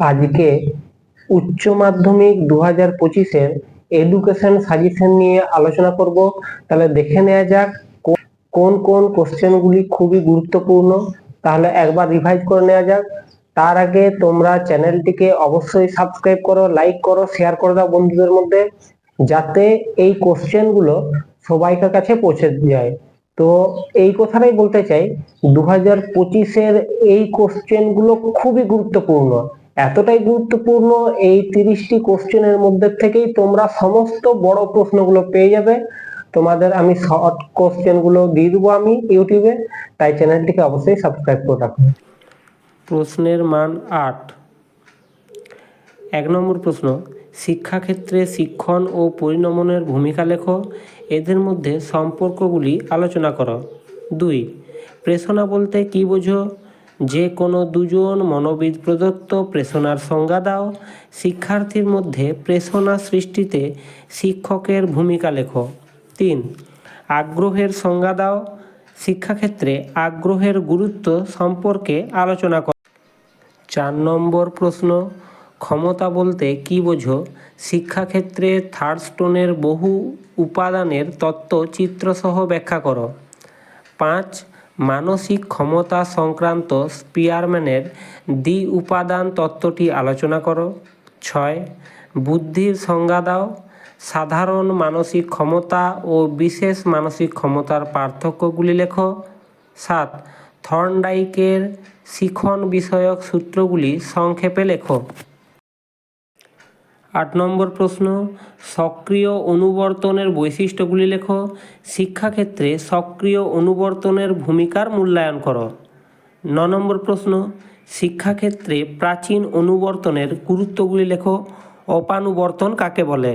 আজকে উচ্চ মাধ্যমিক দু হাজার পঁচিশের এডুকেশন সাজেশন নিয়ে আলোচনা করব। তাহলে দেখে নেওয়া যাক কোন কোন কোশ্চেনগুলি খুবই গুরুত্বপূর্ণ। তাহলে একবার রিভাইজ করে নেওয়া যাক। তার আগে তোমরা চ্যানেলটিকে অবশ্যই সাবস্ক্রাইব করো লাইক করো শেয়ার করে দাও বন্ধুদের মধ্যে, যাতে এই কোশ্চেনগুলো সবাইকার কাছে পৌঁছে যায়। তো এই কথাটাই বলতে চাই দু হাজার পঁচিশের এই কোশ্চেনগুলো খুবই গুরুত্বপূর্ণ। এতটাই গুরুত্বপূর্ণ এই তিরিশটি কোশ্চেনের মধ্যে থেকেই তোমরা সমস্ত বড় প্রশ্নগুলো পেয়ে যাবে। তোমাদের আমি শর্ট কোশ্চেনগুলো দিয়ে দেবো আমি ইউটিউবে। তাই চ্যানেলটিকে অবশ্যই সাবস্ক্রাইব করে রাখো। প্রশ্নের মান আট। এক নম্বর প্রশ্ন, শিক্ষাক্ষেত্রে শিক্ষণ ও পরিণমনের ভূমিকা লেখো। এদের মধ্যে সম্পর্কগুলি আলোচনা করো। দুই, প্রেষণা বলতে কি বোঝো? যে কোনো দুজন মনোবিদ প্রদত্ত প্রেষণার সংজ্ঞা দাও। শিক্ষার্থীর মধ্যে প্রেষণা সৃষ্টিতে শিক্ষকের ভূমিকা লেখো। তিন, আগ্রহের সংজ্ঞা দাও। শিক্ষাক্ষেত্রে আগ্রহের গুরুত্ব সম্পর্কে আলোচনা করো। চার নম্বর প্রশ্ন, ক্ষমতা বলতে কি বোঝো? শিক্ষাক্ষেত্রে থার্ড স্টোনের বহু উপাদানের তত্ত্ব চিত্রসহ ব্যাখ্যা করো। পাঁচ মানসিক ক্ষমতা সংক্রান্ত স্পিয়ারম্যানের দ্বি উপাদান তত্ত্বটি আলোচনা করো। ছয়, বুদ্ধির সংজ্ঞা দাও। সাধারণ মানসিক ক্ষমতা ও বিশেষ মানসিক ক্ষমতার পার্থক্যগুলি লেখো। সাত, থর্নডাইকের শিখন বিষয়ক সূত্রগুলি সংক্ষেপে লেখো। আট নম্বর প্রশ্ন, সক্রিয় অনুবর্তনের বৈশিষ্ট্যগুলি লেখো। শিক্ষাক্ষেত্রে সক্রিয় অনুবর্তনের ভূমিকার মূল্যায়ন করো। ন নম্বর প্রশ্ন, শিক্ষাক্ষেত্রে প্রাচীন অনুবর্তনের গুরুত্বগুলি লেখো। অপানুবর্তন কাকে বলে?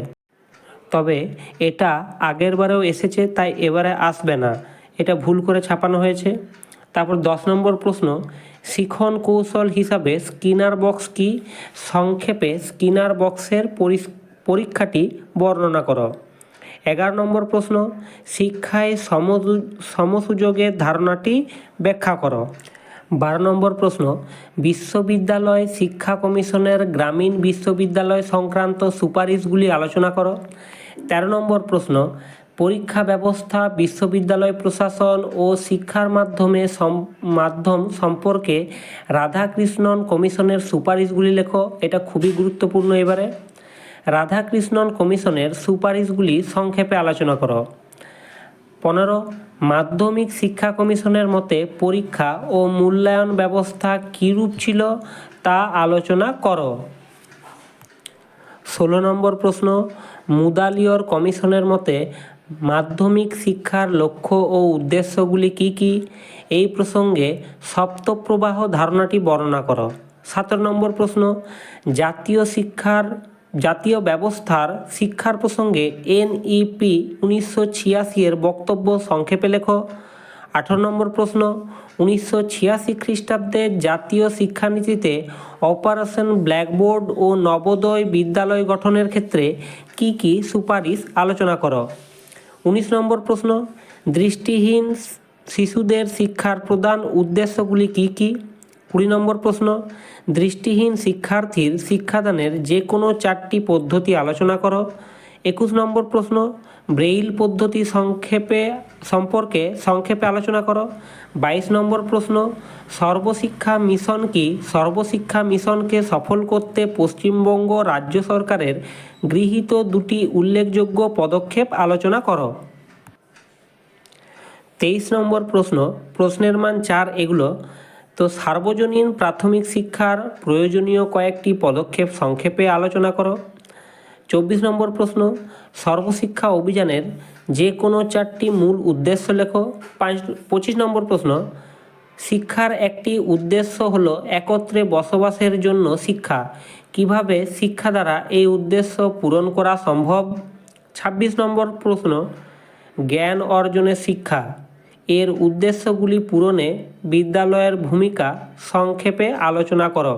তবে এটা আগের বারেও এসেছে, তাই এবারে আসবে না। এটা ভুল করে ছাপানো হয়েছে। তারপর দশ নম্বর প্রশ্ন, শিখন কৌশল হিসাবে স্কিনার বক্স কি? সংক্ষেপে স্কিনার বক্সের পরীক্ষাটি বর্ণনা করো। এগারো নম্বর প্রশ্ন, শিক্ষায় সমসু- সমসুযোগের ধারণাটি ব্যাখ্যা করো। বারো নম্বর প্রশ্ন, বিশ্ববিদ্যালয় শিক্ষা কমিশনের গ্রামীণ বিশ্ববিদ্যালয় সংক্রান্ত সুপারিশগুলি আলোচনা করো। তেরো নম্বর প্রশ্ন পরীক্ষা ব্যবস্থা, বিশ্ববিদ্যালয় প্রশাসন ও শিক্ষার মাধ্যমে মাধ্যম সম্পর্কে রাধাকৃষ্ণন কমিশনের সুপারিশগুলি লেখো, এটা খুবই গুরুত্বপূর্ণ এবারে। রাধাকৃষ্ণন কমিশনের সুপারিশগুলি সংক্ষেপে আলোচনা করো। পনেরো, মাধ্যমিক শিক্ষা কমিশনের মতে পরীক্ষা ও মূল্যায়ন ব্যবস্থা কীরূপ ছিল তা আলোচনা করো। ষোলো নম্বর প্রশ্ন, মুদালিয়র কমিশনের মতে মাধ্যমিক শিক্ষার লক্ষ্য ও উদ্দেশ্যগুলি কি কি? এই প্রসঙ্গে সপ্তপ্রবাহ ধারণাটি বর্ণনা করো। সতেরো নম্বর প্রশ্ন, জাতীয় শিক্ষার, জাতীয় ব্যবস্থার শিক্ষার প্রসঙ্গে এনইপি উনিশশো ছিয়াশি এর বক্তব্য সংক্ষেপে লেখো। আঠারো নম্বর প্রশ্ন, উনিশশো ছিয়াশি খ্রিস্টাব্দে জাতীয় শিক্ষানীতিতে অপারেশন ব্ল্যাকবোর্ড ও নবোদয় বিদ্যালয় গঠনের ক্ষেত্রে কি কি সুপারিশ আলোচনা করো? উনিশ নম্বর প্রশ্ন, দৃষ্টিহীন শিশুদের শিক্ষার প্রধান উদ্দেশ্যগুলি কি কি? কুড়ি নম্বর প্রশ্ন, দৃষ্টিহীন শিক্ষার্থীর শিক্ষাদানের যে কোনো চারটি পদ্ধতি আলোচনা করো। একুশ নম্বর প্রশ্ন, ব্রেইল পদ্ধতি সংক্ষেপে, সম্পর্কে সংক্ষেপে আলোচনা করো। বাইশ নম্বর প্রশ্ন, সর্বশিক্ষা মিশন কি? সর্বশিক্ষা মিশনকে সফল করতে পশ্চিমবঙ্গ রাজ্য সরকারের গৃহীত দুটি উল্লেখযোগ্য পদক্ষেপ আলোচনা করো। তেইশ নম্বর প্রশ্ন, প্রশ্নের মান চার এগুলো। তো সার্বজনীন প্রাথমিক শিক্ষার প্রয়োজনীয় কয়েকটি পদক্ষেপ সংক্ষেপে আলোচনা করো। চব্বিশ নম্বর প্রশ্ন, সর্বশিক্ষা অভিযানের যে কোনো চারটি মূল উদ্দেশ্য লেখো। পাঁচ, পঁচিশ নম্বর প্রশ্ন, শিক্ষার একটি উদ্দেশ্য হল একত্রে বসবাসের জন্য শিক্ষা। কীভাবে শিক্ষা দ্বারা এই উদ্দেশ্য পূরণ করা সম্ভব? ছাব্বিশ নম্বর প্রশ্ন, জ্ঞান অর্জনের শিক্ষা। এর উদ্দেশ্যগুলি পূরণে বিদ্যালয়ের ভূমিকা সংক্ষেপে আলোচনা করো।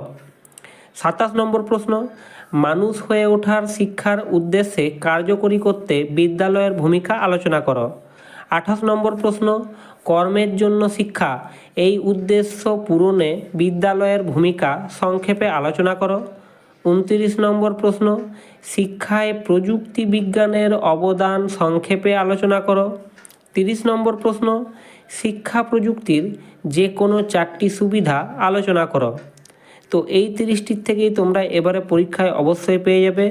সাতাশ নম্বর প্রশ্ন মানুষ হয়ে ওঠার শিক্ষার উদ্দেশ্যে কার্যকরী করতে বিদ্যালয়ের ভূমিকা আলোচনা করো। আঠাশ নম্বর প্রশ্ন, কর্মের জন্য শিক্ষা। এই উদ্দেশ্য পূরণে বিদ্যালয়ের ভূমিকা সংক্ষেপে আলোচনা করো। উনত্রিশ নম্বর প্রশ্ন, শিক্ষায় প্রযুক্তি বিজ্ঞানের অবদান সংক্ষেপে আলোচনা করো। তিরিশ নম্বর প্রশ্ন, শিক্ষা প্রযুক্তির যে কোনো চারটি সুবিধা আলোচনা করো। তো এই তিরিশটির থেকেই তোমরা এবারে পরীক্ষায় অবশ্যই পেয়ে যাবে।